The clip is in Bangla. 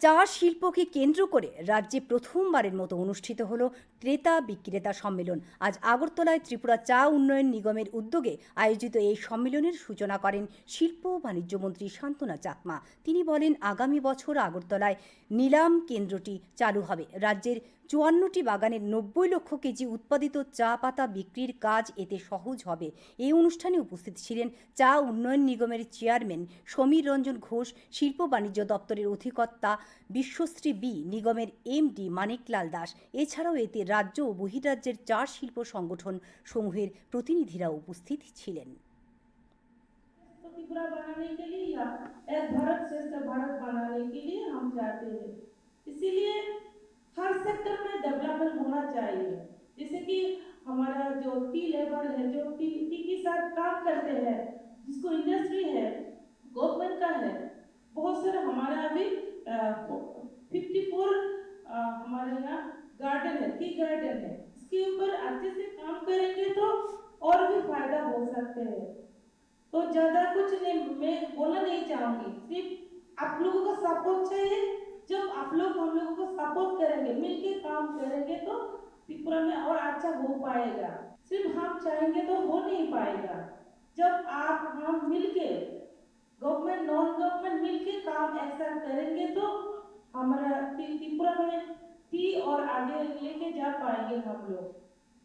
চা শিল্পকে কেন্দ্র করে রাজ্যে প্রথমবারের মতো অনুষ্ঠিত হল ক্রেতা বিক্রেতা সম্মেলন। আজ আগরতলায় ত্রিপুরা চা উন্নয়ন নিগমের উদ্যোগে আয়োজিত এই সম্মেলনের সূচনা করেন শিল্প ও বাণিজ্য মন্ত্রী শান্তনা চাকমা। তিনি বলেন, আগামী বছর আগরতলায় নিলাম কেন্দ্রটি চালু হবে। রাজ্যের চুয়ান্নটি বাগানের নব্বই লক্ষ কেজি উৎপাদিত চা পাতা বিক্রির কাজ এতে সহজ হবে। এই অনুষ্ঠানে উপস্থিত ছিলেন চা উন্নয়ন নিগমের চেয়ারম্যান সমীর রঞ্জন ঘোষ, শিল্প বাণিজ্য দপ্তরের অধিকর্তা বিশ্বশ্রী বি নিগমের এমডি মানিকলাল দাস এছাড়াও এতে রাজ্য ও বহিরাজ্যের চা শিল্প সংগঠন সমূহের প্রতিনিধিরা উপস্থিত ছিলেন तो त्रिपुरा बनाने के लिए या एक भारत श्रेष्ठ भारत बनाने के लिए हम चाहते हैं इसीलिए हर सेक्टर में डेवलपमेंट होना चाहिए जैसे कि हमारा जो टी लेबर है जो टी टी के साथ काम करते हैं जिसको इंडस्ट्री फिफ्टी फोर हमारे यहाँ गार्डन है गार्डन है। इसके ऊपर अच्छे से काम करेंगे तो और भी फ़ायदा हो सकते हैं। तो ज़्यादा कुछ नहीं, मैं बोलना नहीं चाहूँगी। सिर्फ़ आप लोगों का सपोर्ट चाहिए। जब आप लोग, हम लोगों को सपोर्ट करेंगे, मिलके काम करेंगे तो त्रिपुरा में और अच्छा हो पाएगा। सिर्फ़ हम चाहेंगे तो हो नहीं पाएगा जब आप हम मिलके गवर्नमेंट नॉन गवर्नमेंट काम ऐसा करेंगे तो हमारा त्रि- त्रिपुरा में टी और आगे लेके जा पाएँगे हम लोग।